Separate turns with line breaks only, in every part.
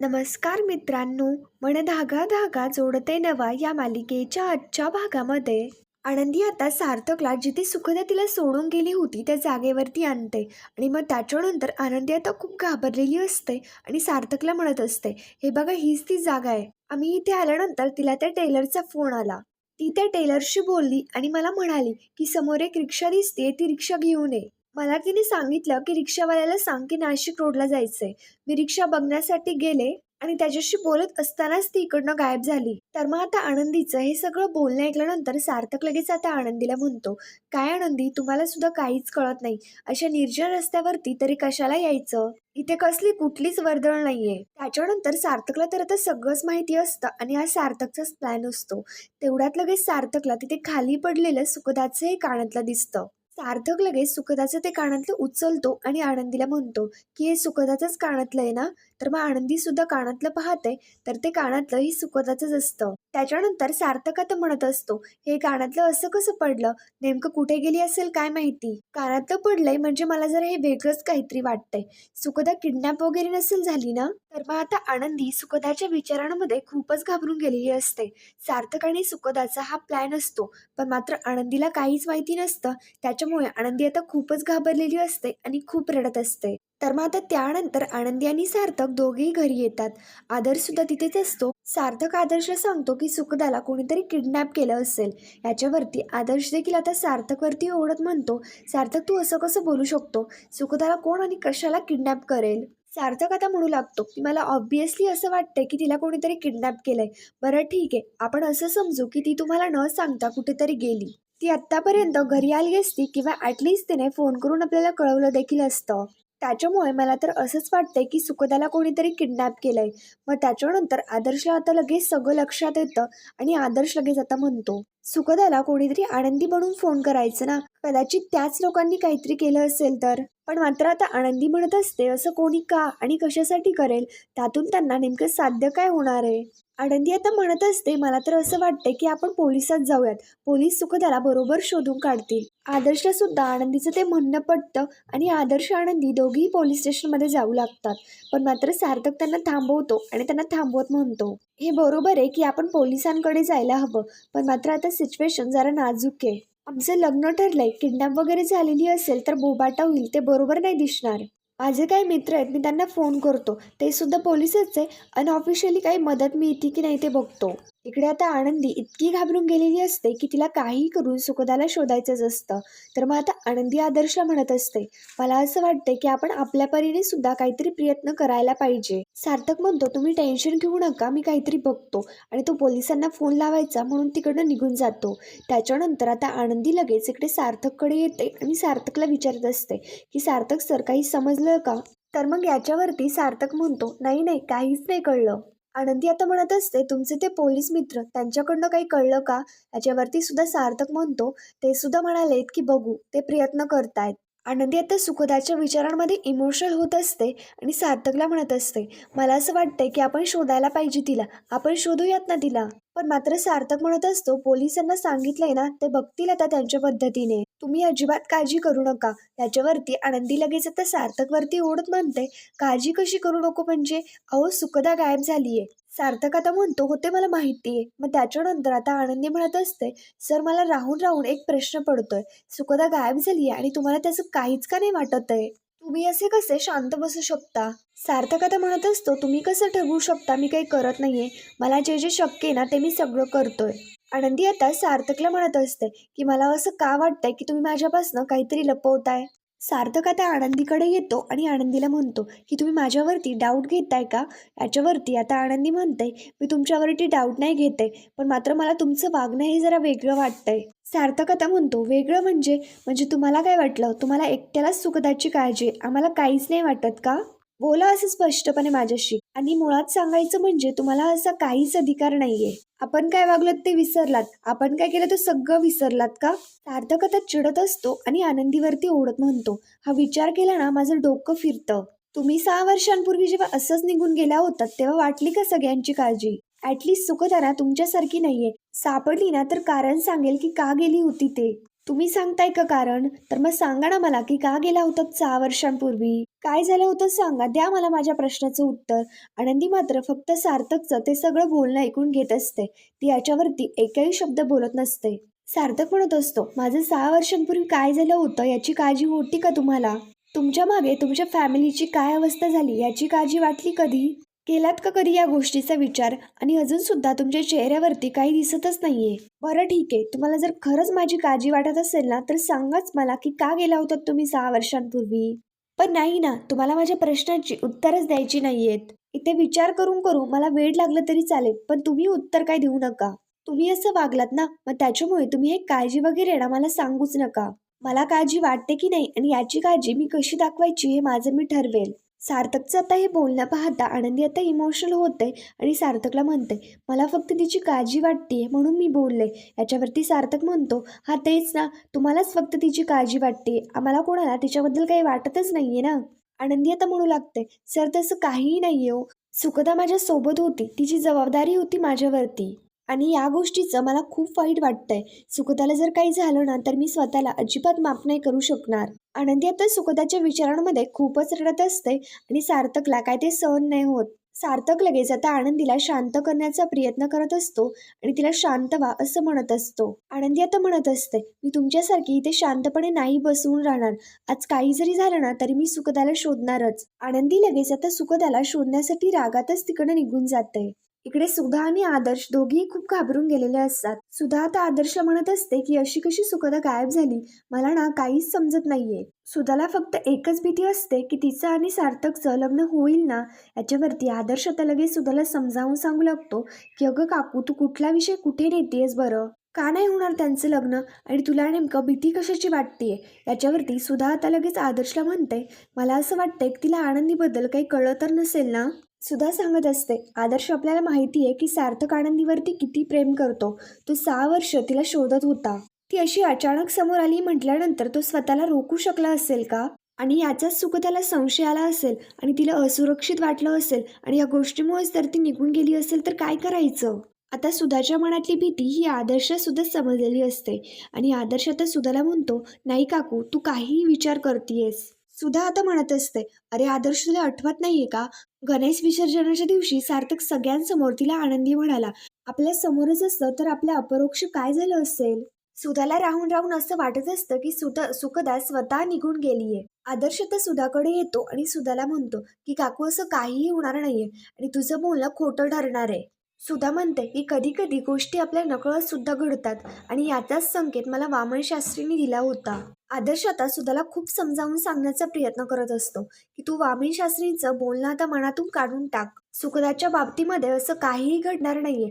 नमस्कार मित्रांनो मन धागा धागा जोडते नवा या मालिकेच्या आजच्या भागामध्ये. आनंदी आता सार्थकला जिथे सुखदा तिला सोडून गेली होती त्या जागेवरती आणते. आणि मग त्याच्यानंतर आनंदी आता खूप घाबरलेली असते आणि सार्थकला म्हणत असते हे बघा हीच ती जागा आहे. आम्ही इथे आल्यानंतर तिला त्या टेलरचा फोन आला. ती त्या टेलरशी बोलली आणि मला म्हणाली की समोर एक रिक्षा दिसते ती रिक्षा घेऊन ये. मला तिने सांगितलं की रिक्षावाल्याला सांग की नाशिक रोडला जायचंय. मी रिक्षा बघण्यासाठी गेले आणि त्याच्याशी बोलत असतानाच ती इकडनं गायब झाली. तर मग आता आनंदीचं हे सगळं बोलणं ऐकल्यानंतर सार्थक लगेच आता आनंदीला म्हणतो काय आनंदी तुम्हाला सुद्धा काहीच कळत नाही. अशा निर्जन रस्त्यावरती तरी कशाला यायचं? इथे कसली कुठलीच वर्दळ नाहीये. त्याच्यानंतर सार्थकला तर आता सगळंच माहिती असतं आणि हा सार्थकचाच प्लॅन असतो. तेवढ्यात लगेच सार्थकला तिथे खाली पडलेलं सुखदाचं हे कानातलं दिसतं. सार्थक लगेच सुखदाचं ते कानातलं उचलतो आणि आनंदीला म्हणतो की हे सुखदाचंच कानातलं आहे ना? तर मग आनंदी सुद्धा कानातलं पाहते तर ते कानातलं ही सुखदाचंच असतं. त्याच्यानंतर सार्थक आता म्हणत असतो हे कानातलं असं कसं पडलं? नेमकं कुठे गेली असेल काय माहिती? कानातलं पडलंय म्हणजे मला जरा हे वेगळंच काहीतरी वाटतंय. सुखदा किडनॅप वगैरे नसेल झाली ना? तर मग आता आनंदी सुखदाच्या विचारांमध्ये खूपच घाबरून गेलेली असते. सार्थक आणि सुखदाचा हा प्लॅन असतो पण मात्र आनंदीला काहीच माहिती नसतं. त्याच्या त्याच्यामुळे आनंदी आता खूपच घाबरलेली असते आणि खूप रडत असते. तर मग आता त्यानंतर आनंदी आणि सार्थक दोघेही घरी येतात. आदर्श सुद्धा तिथेच असतो. सार्थक आदर्श सांगतो की सुखदाला कोणीतरी किडनॅप केलं असेल. याच्यावरती आदर्श देखील आता सार्थकवरती ओढत म्हणतो. सार्थक तू असं कसं बोलू शकतो? सुखदाला कोण आणि कशाला किडनॅप करेल? सार्थक आता म्हणू लागतो की मला ऑब्विसली असं वाटतंय की तिला कोणीतरी किडनॅप केलंय. बरं ठीक आहे. आपण असं समजू की ती तुम्हाला न सांगता कुठेतरी गेली. ती आत्तापर्यंत घरी आली असती किंवा ॲटलिस्ट तिने फोन करून आपल्याला कळवलं देखील असतं. त्याच्यामुळे मला तर असंच वाटतंय की सुखदाला कोणीतरी किडनॅप केलंय. मग त्याच्यानंतर आदर्शला आता लगेच सगळं लक्षात येतं आणि आदर्श लगेच आता म्हणतो सुखदाला कोणीतरी आनंदी म्हणून फोन करायचं ना? कदाचित त्याच लोकांनी काहीतरी केलं असेल तर. पण मात्र आता आनंदी म्हणत असते असं कोणी का आणि कशासाठी करेल? त्यातून त्यांना नेमकं साध्य काय होणार आहे? आनंदी आता म्हणत असते मला तर असं वाटतं की आपण पोलिसात जाऊयात. पोलीस सुखदाला बरोबर शोधून काढतील. आदर्शला सुद्धा आनंदीचं ते म्हणणं पटतं आणि आदर्श आनंदी दोघेही पोलीस स्टेशनमध्ये जाऊ लागतात. पण मात्र सार्थक त्यांना थांबवतो आणि त्यांना थांबवत म्हणतो. हे बरोबर आहे की आपण पोलिसांकडे जायला हवं पण मात्र आता सिच्युएशन जरा नाजूक आहे. आमचं लग्न ठरलंय किडनॅप वगैरे झालेली असेल तर बोबाटा होईल ते बरोबर नाही दिसणार. माझे काही मित्र आहेत मी त्यांना फोन करतो. ते सुद्धा पोलिसच आहे अनऑफिशियली काही मदत मिळते की नाही ते बघतो. इकडे आता आनंदी इतकी घाबरून गेलेली असते की तिला काही करून सुखदाला शोधायचंच असतं. तर मग आता आनंदी आदर्शला म्हणत असते मला असं वाटतं की आपण आपल्या परीने सुद्धा काहीतरी प्रयत्न करायला पाहिजे. सार्थक म्हणतो तुम्ही टेन्शन घेऊ नका मी काहीतरी बघतो आणि तो पोलिसांना फोन लावायचा म्हणून तिकडनं निघून जातो. त्याच्यानंतर आता आनंदी लगेच इकडे सार्थककडे येते आणि सार्थकला विचारत असते की सार्थक सर काही समजलं का? तर मग याच्यावरती सार्थक म्हणतो नाही नाही काहीच नाही कळलं. आनंदी आता म्हणत असते तुमचे ते पोलीस मित्र त्यांच्याकडनं काही कळलं का? याच्यावरती सुद्धा सार्थक म्हणतो. ते सुद्धा म्हणालेत की बघू ते प्रयत्न करतायत. आनंदी आता सुखदाच्या विचारांमध्ये इमोशनल होत असते आणि सार्थकला म्हणत असते. मला असं वाटतंय की आपण शोधायला पाहिजे तिला. आपण शोधूयात ना तिला. पण मात्र सार्थक म्हणत असतो पोलिसांना सांगितलंय ना ते बघतील आता त्यांच्या पद्धतीने. तुम्ही अजिबात काळजी करू नका. त्याच्यावरती आनंदी लगेच आता सार्थकवरती ओढत म्हणते काळजी कशी करू नको म्हणजे? अहो सुखदा गायब झालीये. सार्थक आता म्हणतो होते मला माहिती आहे. मग त्याच्यानंतर आता आनंदी म्हणत असते सर मला राहून राहून एक प्रश्न पडतोय. सुखदा गायब झाली आहे आणि तुम्हाला त्याचं काहीच का नाही वाटत आहे? तुम्ही असे कसे शांत बसू शकता? सार्थक आता म्हणत असतो तुम्ही कसं ठरवू शकता? मी काही करत नाहीये. मला जे जे शक्य आहे ना ते मी सगळं करतोय. आनंदी आता सार्थकला म्हणत असते की मला असं का वाटतंय की तुम्ही माझ्यापासून काहीतरी लपवताय? सार्थक आता आनंदीकडे येतो आणि आनंदीला म्हणतो की तुम्ही माझ्यावरती डाऊट घेताय का? याच्यावरती आता आनंदी म्हणते मी तुमच्यावरती डाऊट नाही घेते पण मात्र मला तुमचं वागणं हे जरा वेगळं वाटतंय. सार्थक आता म्हणतो वेगळं म्हणजे? म्हणजे तुम्हाला काय वाटलं? तुम्हाला एकट्यालाच सुखदाची काळजी आम्हाला काहीच नाही वाटत का? बोला असं स्पष्टपणे माझ्याशी. आणि मुळात सांगायचं म्हणजे तुम्हाला असा काहीच अधिकार नाहीये. आपण काय वागलोत ते विसरलात. आपण काय केलं ते सगळं विसरलात का? सार्थक आता चिडत असतो आणि आनंदीवरती ओढत म्हणतो हा विचार केला ना माझं डोकं फिरतं. तुम्ही सहा वर्षांपूर्वी जेव्हा असंच निघून गेल्या होतात तेव्हा वाटली का सगळ्यांची काळजी? ऍटलिस्ट सुखदारा तुमच्यासारखी नाहीये. सापडली ना तर कारण सांगेल की का गेली होती ते. तुम्ही सांगताय का कारण? तर मग सांगा ना मला की का गेला होतात सहा वर्षांपूर्वी? काय झालं होतं सांगा. द्या मला माझ्या प्रश्नाचं उत्तर. आनंदी मात्र फक्त सार्थकचं ते सगळं बोलणं ऐकून घेत असते. ती याच्यावरती एकही शब्द बोलत नसते. सार्थक म्हणत असतो माझं सहा वर्षांपूर्वी काय झालं होतं? याची काळजी होती का तुम्हाला? तुमच्या मागे तुमच्या फॅमिलीची काय अवस्था झाली? याची काळजी वाटली कधी? केलात का कधी या गोष्टीचा विचार? आणि अजून सुद्धा तुमच्या चेहऱ्यावरती काही दिसतच नाहीये. बरं ठीक आहे. तुम्हाला जर खरंच माझी काळजी वाटत असेल ना तर सांगाच मला की का गेला होतात तुम्ही सहा वर्षांपूर्वी? पण नाही ना तुम्हाला माझ्या प्रश्नाची उत्तरच द्यायची नाहीयेत. इथे विचार करून करू मला वेळ लागलं तरी चालेल पण तुम्ही उत्तर काय देऊ नका. तुम्ही असं वागलात ना मग त्याच्यामुळे तुम्ही हे काळजी वगैरे ना मला सांगूच नका. मला काळजी वाटते की नाही आणि याची काळजी मी कशी दाखवायची हे माझं मी ठरवेल. सार्थकचं आता हे बोलणं पाहता आनंदी आता इमोशनल होते आणि सार्थकला म्हणते मला फक्त तिची काळजी वाटते म्हणून मी बोलले. याच्यावरती सार्थक म्हणतो हा तेच ना तुम्हालाच फक्त तिची काळजी वाटते आम्हाला कोणाला तिच्याबद्दल काही वाटतच नाही आहे ना. आनंदी आता म्हणू लागते सर तसं काहीही नाही हो. सुखदा माझ्यासोबत होती. तिची जबाबदारी होती माझ्यावरती. आणि या गोष्टीचं मला खूप वाईट वाटतंय. सुखदाला जर काही झालं ना तर मी स्वतःला अजिबात माफ नाही करू शकणार. आनंदी आता सुखदाच्या विचारांमध्ये खूपच रडत असते आणि सार्थकला काय ते सहन नाही होत. सार्थक लगेच आता आनंदीला शांत करण्याचा प्रयत्न करत असतो आणि तिला शांत व्हा असं म्हणत असतो. आनंदी आता म्हणत असते मी तुमच्यासारखी इथे शांतपणे नाही बसवून राहणार. आज काही जरी झालं ना तरी मी सुखदाला शोधणारच. आनंदी लगेच आता सुखदाला शोधण्यासाठी रागातच तिकडे निघून जाते इकडे सुधा आणि आदर्श दोघेही खूप घाबरून गेलेले असतात. सुधा आता आदर्शला म्हणत असते की अशी कशी सुखदा गायब झाली? मला ना काहीच समजत नाहीये. सुधाला फक्त एकच भीती असते की तिचं आणि सार्थकचं लग्न होईल ना? याच्यावरती आदर्श आता लगेच सुधाला समजावून सांगू लागतो की अगं काकू तू कुठला विषय कुठे नेतेस बरं? का नाही होणार त्यांचं लग्न? आणि तुला नेमकं भीती कशाची वाटतेय? याच्यावरती सुधा आता लगेच आदर्शला म्हणते मला असं वाटतंय की तिला आनंदीबद्दल काही कळलं तर नसेल ना? सुद्धा सांगत असते आदर्श आपल्याला माहिती आहे की सार्थक आनंदीवरती किती प्रेम करतो. तो सहा वर्ष तिला शोधत होता. ती अशी अचानक समोर आली म्हटल्यानंतर तो स्वतःला रोखू शकला असेल का? आणि याचाच सुख त्याला संशय आला असेल आणि तिला असुरक्षित वाटलं असेल आणि या गोष्टीमुळेच जर ती निघून गेली असेल तर काय करायचं? आता सुधाच्या मनातली भीती ही आदर्श सुद्धा समजलेली असते आणि आदर्श आता सुधाला म्हणतो नाही काकू तू काहीही विचार करतीयस. सुधा आता म्हणत असते अरे आदर्श तुला आठवत नाहीये का? गणेश विसर्जनाच्या दिवशी सार्थक सगळ्यांसमोर तिला आनंदी म्हणाला आपल्या समोरच असतं तर आपल्या अपरोक्ष काय झालं असेल? सुधाला राहून राहून असं वाटत असतं की सुधा सुखदा स्वतः निघून गेलीये. आदर्श तर सुधाकडे येतो आणि सुधाला म्हणतो की काकू असं काहीही होणार नाहीये आणि तुझं बोलणं खोटं ठरणार आहे. सुधा म्हणते की कधी कधी गोष्टी आपल्या नकळत सुद्धा घडतात आणि याचाच संकेत मला वामन शास्त्रींनी दिला होता. आदर्श आता सुधाला खूप समजावून सांगण्याचा प्रयत्न करत असतो की तू वामन शास्त्रींचं बोलणं आता मनातून काढून टाक. सुखदाच्या बाबतीमध्ये असं काहीही घडणार नाहीये.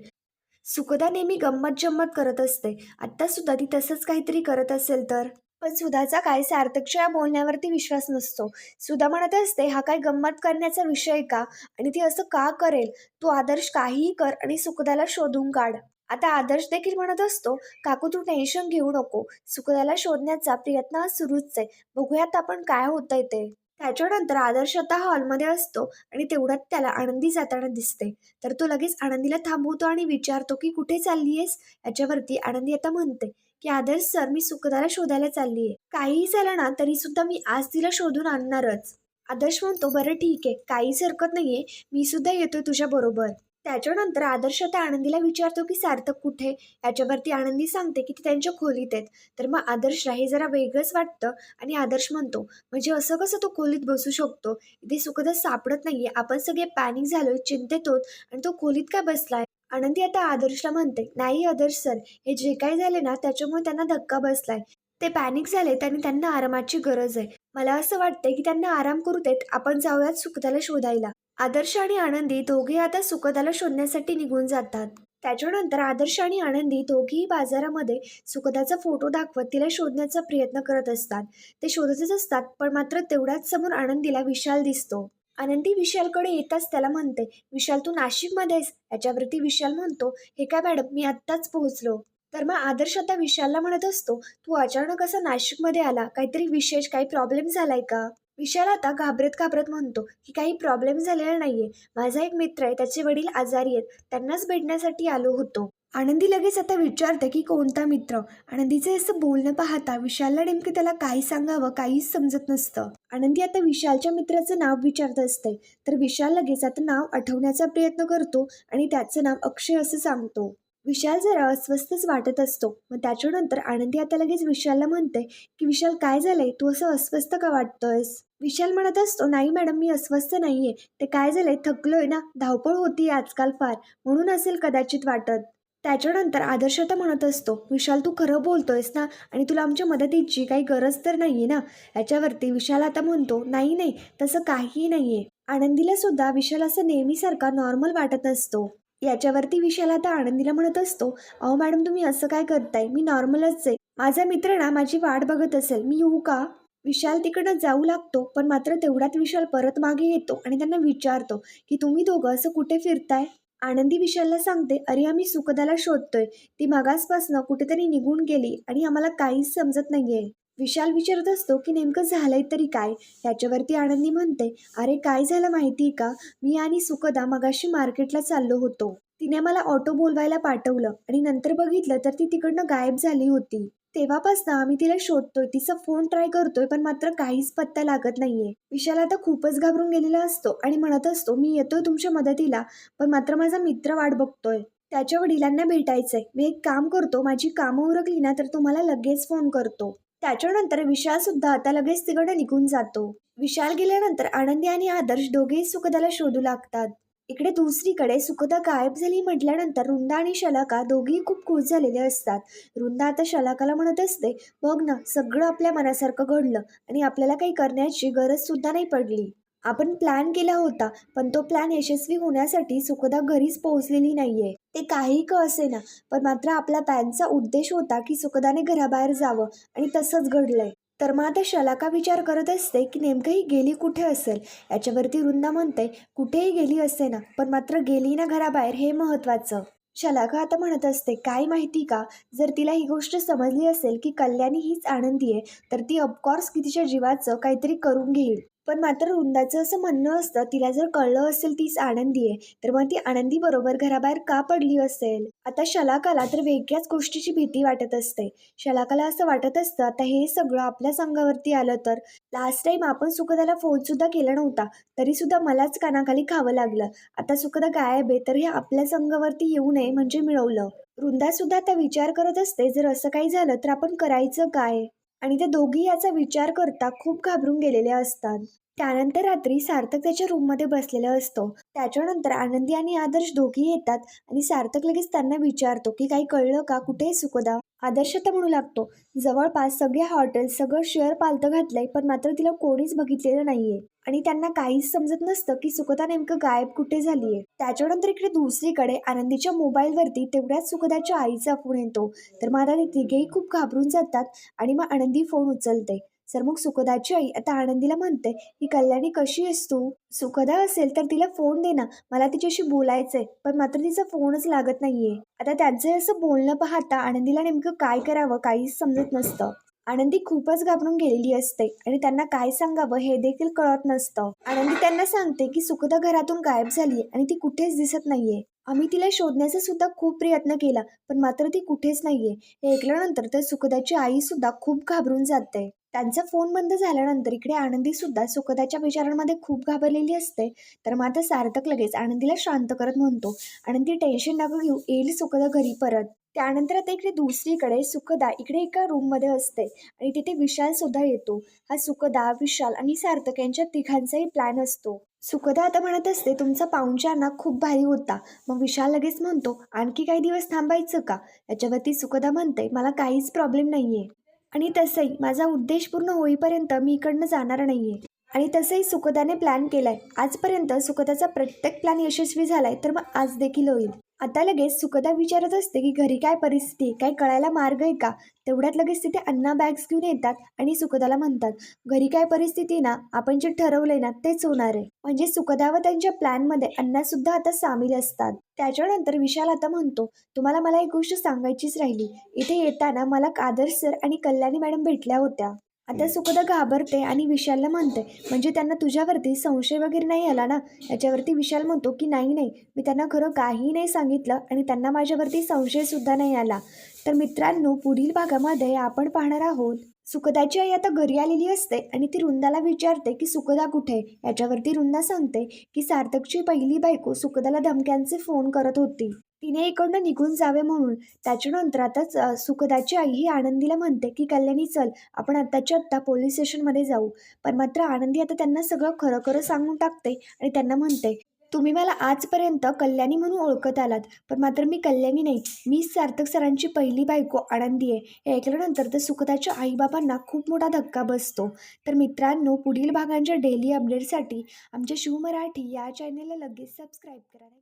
सुखदा नेहमी गंमत जम्मत करत असते. आत्तासुद्धा ती तसंच काहीतरी करत असेल तर? पण सुधाचा काय सार्थकच्या या बोलण्यावरती विश्वास नसतो. सुधा म्हणत असते हा काय गंमत करण्याचा विषय का? आणि ती असं का करेल? तू आदर्श काहीही कर आणि सुखदाला शोधून काढ. आता आदर्श देखील म्हणत असतो काकू तू टेन्शन घेऊ नको. सुखदाला शोधण्याचा प्रयत्न हा सुरूच आहे. बघूयात आपण काय होतंय ते. त्याच्यानंतर आदर्श आता हॉलमध्ये असतो आणि तेवढ्यात त्याला आनंदी जाताना दिसते. तर तो लगेच आनंदीला थांबवतो आणि विचारतो की कुठे चालली आहेस याच्यावरती आनंदी आता म्हणते की आदर्श सर मी सुखदाला शोधायला चालली आहे काहीही झालं ना तरी सुद्धा मी आज तिला शोधून आणणारच. आदर्श म्हणतो बरं ठीक आहे काहीच हरकत नाहीये मी सुद्धा येतोय तुझ्या बरोबर. त्याच्यानंतर आदर्श आता आनंदीला विचारतो की सार्थक कुठे? याच्यावरती आनंदी सांगते की ती त्यांच्या खोलीत आहेत. तर मग आदर्शला हे जरा वेगळंच वाटतं आणि आदर्श म्हणतो म्हणजे असं कसं तो खोलीत बसू शकतो? इथे सुखदा सापडत नाहीये. आपण सगळे पॅनिक झालोय चिंतेत होत आणि तो खोलीत काय बसलाय? आनंदी आता आदर्शला म्हणते नाही आदर्श सर हे जे काही झाले ना त्याच्यामुळे त्यांना धक्का बसलाय. ते पॅनिक झाले आणि त्यांना आरामाची गरज आहे. मला असं वाटतंय की त्यांना आराम करू देत आपण जाऊयात सुखदाला शोधायला. आदर्श आणि आनंदी दोघे आता सुखदाला शोधण्यासाठी निघून जातात. त्याच्यानंतर आदर्श आणि आनंदी दोघेही बाजारामध्ये सुखदाचा फोटो दाखवत तिला शोधण्याचा प्रयत्न करत असतात. ते शोधतच असतात पण मात्र तेवढ्याच समोर आनंदीला विशाल दिसतो. आनंदी विशालकडे येताच त्याला म्हणते विशाल तू नाशिकमध्ये याच्यावरती विशाल म्हणतो हे काय मॅडम मी आत्ताच पोहोचलो. तर मग आदर्श आता विशालला म्हणत असतो तू अचानक असं नाशिकमध्ये आला? काहीतरी विशेष काही प्रॉब्लेम झालाय का? विशाल आता घाबरत घाबरत म्हणतो की काही प्रॉब्लेम झालेला नाहीये. माझा एक मित्र आहे त्याचे वडील आजारी आहेत. त्यांनाच भेटण्यासाठी आलो होतो. आनंदी लगेच आता विचारते की कोणता मित्र? आनंदीचं असं बोलणं पाहता विशालला नेमकं त्याला काय सांगावं काहीच समजत नसतं. आनंदी आता विशालच्या मित्राचं नाव विचारत असते. तर विशाल लगेच आता नाव आठवण्याचा प्रयत्न करतो आणि त्याचं नाव अक्षय असं सांगतो. विशाल जरा अस्वस्थच वाटत असतो. मग त्याच्यानंतर आनंदी आता लगेच विशालला म्हणते की विशाल काय झालंय? तू असं अस्वस्थ का वाटतोयस? विशाल म्हणत असतो नाही मॅडम मी अस्वस्थ नाहीये. ते काय झालंय? थकलोय ना? धावपळ होती आजकाल फार. म्हणून असेल कदाचित वाटत. त्याच्यानंतर आदर्श तर म्हणत असतो विशाल तू खरं बोलतोयस ना? आणि तुला आमच्या मदतीची काही गरज तर नाही आहे ना? याच्यावरती विशाल आता म्हणतो नाही नाही तसं काहीही नाहीये. आनंदीला सुद्धा विशाल असं नेहमीसारखा नॉर्मल वाटत असतो याच्यावरती विशाल आता आनंदीला म्हणत असतो अहो मॅडम तुम्ही असं काय करताय? मी नॉर्मलच आहे. माझा मित्र ना माझी वाट बघत असेल. मी येऊ का? विशाल तिकडं जाऊ लागतो पण मात्र तेवढ्यात विशाल परत मागे येतो आणि त्यांना विचारतो की तुम्ही दोघं असं कुठे फिरताय? आनंदी विशालला सांगते अरे आम्ही सुखदाला शोधतोय. ती मागासपासनं कुठेतरी निघून गेली आणि आम्हाला काहीच समजत नाहीये. विशाल विचारत असतो की नेमकं झालंय तरी काय? याच्यावरती आनंदी म्हणते अरे काय झालं माहिती का? मी आणि सुखदा मगाशी मार्केटला चाललो होतो. तिने मला ऑटो बोलवायला पाठवलं आणि नंतर बघितलं तर ती तिकडनं गायब झाली होती. तेव्हापासनं आम्ही तिला शोधतोय. तिचा फोन ट्राय करतोय पण मात्र काहीच पत्ता लागत नाहीये. विशाल आता खूपच घाबरून गेलेला असतो आणि म्हणत असतो मी येतोय तुमच्या मदतीला पण मात्र माझा मित्र वाट बघतोय. त्याच्या वडिलांना भेटायचंय. मी एक काम करतो माझी कामं उरकली ना तर तुम्हाला लगेच फोन करतो. त्याच्यानंतर विशाल सुद्धा आता लगेच तिकडे निघून जातो. विशाल गेल्यानंतर आनंदी आणि आदर्श दोघेही सुखदाला शोधू लागतात. इकडे दुसरीकडे सुखदा गायब झाली म्हटल्यानंतर रुंदा आणि शलाका दोघेही खूप खुश झालेले असतात. रुंदा आता शलाकाला म्हणत असते बघ ना सगळं आपल्या मनासारखं घडलं आणि आपल्याला काही करण्याची गरज सुद्धा नाही पडली. आपण प्लॅन केला होता पण तो प्लॅन यशस्वी होण्यासाठी सुखदा घरीच पोहोचलेली नाहीये. ते काही का असे ना पण मात्र आपला प्लॅनचा उद्देश होता की सुखदाने घराबाहेर जावं आणि तसंच घडलंय. तर मग आता शलाका विचार करत असते की नेमकं ही गेली कुठे असेल? याच्यावरती वृंदा म्हणते कुठेही गेली असते ना पण मात्र गेली ना घराबाहेर हे महत्त्वाचं. शलाका आता म्हणत असते काय माहिती का? जर तिला ही गोष्ट समजली असेल की कल्याणी हीच आनंदी आहे तर ती ऑफकोर्स की तिच्या जीवाचं काहीतरी करून घेईल. पण मात्र वृंदाचं असं म्हणणं असतं तिला जर कळलं असेल तीच आनंदी आहे तर मग ती आनंदी बरोबर घराबाहेर का पडली असेल? आता शलाकाला तर वेगळ्याच गोष्टीची भीती वाटत असते. शलाकाला असं वाटत असतं आता हे सगळं आपल्या संघावरती आलं तर? लास्ट टाइम आपण सुखदाला फोन सुद्धा केला नव्हता तरी सुद्धा मलाच कानाखाली खावं लागलं. आता सुखदा गायब आहे तर हे आपल्या संघावरती येऊ नये म्हणजे मिळवलं. वृंदा सुद्धा आता विचार करत असते जर असं काही झालं तर आपण करायचं काय? आणि ते दोघी याचा विचार करता खूप घाबरून गेलेले असतात. त्यानंतर रात्री सार्थक त्याच्या रूममध्ये बसलेला असतो. त्याच्यानंतर आनंदी आणि आदर्श दोघी येतात आणि सार्थक लगेच त्यांना विचारतो की काही कळलं का? कुठे सुखदा? आदर्श तर म्हणू लागतो. जवळपास सगळे हॉटेल सगळं शेअर पालतं घातलंय पण मात्र तिला कोणीच बघितलेलं नाहीये. आणि त्यांना काहीच समजत नसतं की सुखदा नेमकं गायब कुठे झालीये. त्याच्यानंतर इकडे दुसरीकडे आनंदीच्या मोबाईलवरती तेवढ्याच सुखदाच्या आईचा फोन येतो. तर मग ते तिघेही खूप घाबरून जातात आणि मग आनंदी फोन उचलते सर मग सुखदाची आई आता आनंदीला म्हणते की कल्याणी कशी आहेस तू? सुखदा असेल तर तिला फोन दे ना. मला तिच्याशी बोलायचंय पण मात्र तिचा फोनच लागत नाहीये. आता त्याचं असं बोलणं पाहता आनंदीला नेमकं काय करावं काहीच समजत नसतं. आनंदी खूपच घाबरून गेलेली असते आणि त्यांना काय सांगावं हे देखील कळत नसतं. आनंदी त्यांना सांगते की सुखदा घरातून गायब झाली आणि ती कुठेच दिसत नाहीये. आम्ही तिला शोधण्याचा सुद्धा खूप प्रयत्न केला पण मात्र ती कुठेच नाहीये. हे ऐकल्यानंतर तर सुखदाची आई सुद्धा खूप घाबरून जाते. त्यांचा फोन बंद झाल्यानंतर इकडे आनंदी सुद्धा सुखदाच्या विचारांमध्ये खूप घाबरलेली असते. तर मग आता सार्थक लगेच आनंदीला शांत करत म्हणतो आनंदी टेन्शन नका घेऊ येईल सुखदा घरी परत. त्यानंतर आता इकडे दुसरीकडे सुखदा इकडे एका रूममध्ये असते आणि तिथे विशाल सुद्धा येतो. हा सुखदा विशाल आणि सार्थक यांच्या तिघांचाही प्लॅन असतो. सुखदा आता म्हणत असते तुमचा पाहुणचार खूप भारी होता. मग विशाल लगेच म्हणतो आणखी काही दिवस थांबायचं का? याच्यावरती सुखदा म्हणते मला काहीच प्रॉब्लेम नाहीये. आणि तसंही माझा उद्देश पूर्ण होईपर्यंत मी इकडनं जाणार नाही आहे आणि तसंही सुखदाने प्लॅन केला आहे आजपर्यंत सुखदाचा प्रत्येक प्लॅन यशस्वी झाला आहे तर मग आज देखील होईल. आता लगेच सुखदा विचारत असते की घरी काय परिस्थिती काय कळायला मार्ग आहे का? तेवढ्यात लगेच तिथे अण्णा बॅग्स घेऊन येतात आणि सुखदाला म्हणतात घरी काय परिस्थिती ना आपण जे ठरवलंय ना तेच होणार आहे. म्हणजे सुखदा व त्यांच्या प्लॅनमध्ये अण्णा सुद्धा आता सामील असतात. त्याच्यानंतर विशाल आता म्हणतो तुम्हाला मला एक गोष्ट सांगायचीच राहिली. इथे येताना मला आदर्श सर आणि कल्याणी मॅडम भेटल्या होत्या. आता सुखदा घाबरते आणि विशालला म्हणते म्हणजे त्यांना तुझ्यावरती संशय वगैरे नाही आला ना? याच्यावरती विशाल म्हणतो की नाही नाही मी त्यांना खरं काहीही नाही सांगितलं आणि त्यांना माझ्यावरती संशयसुद्धा नाही आला. तर मित्रांनो पुढील भागामध्ये आपण पाहणार आहोत सुखदाची आई आता घरी आलेली असते आणि ती वृंदाला विचारते की सुखदा कुठे? आहे? याच्यावरती वृंदा सांगते की सार्थकची पहिली बायको सुखदाला धमक्यांचे फोन करत होती. तिने इकडनं निघून जावे म्हणून त्याच्यानंतर आताच सुखदाची आई ही आनंदीला म्हणते की कल्याणी चल आपण आत्ताच्या आत्ता पोलीस स्टेशनमध्ये जाऊ. पण मात्र आनंदी आता त्यांना सगळं खरं खरं सांगून टाकते आणि त्यांना म्हणते तुम्ही मला आजपर्यंत कल्याणी म्हणून ओळखत आलात पण मात्र मी कल्याणी नाही. मी सार्थक सरांची पहिली बायको आनंदी आहे. हे ऐकल्यानंतर तर सुखदाच्या आईबाबांना खूप मोठा धक्का बसतो. तर मित्रांनो पुढील भागांच्या डेली अपडेटसाठी आमच्या शिवमराठी या चॅनलला लगेच सबस्क्राईब करा.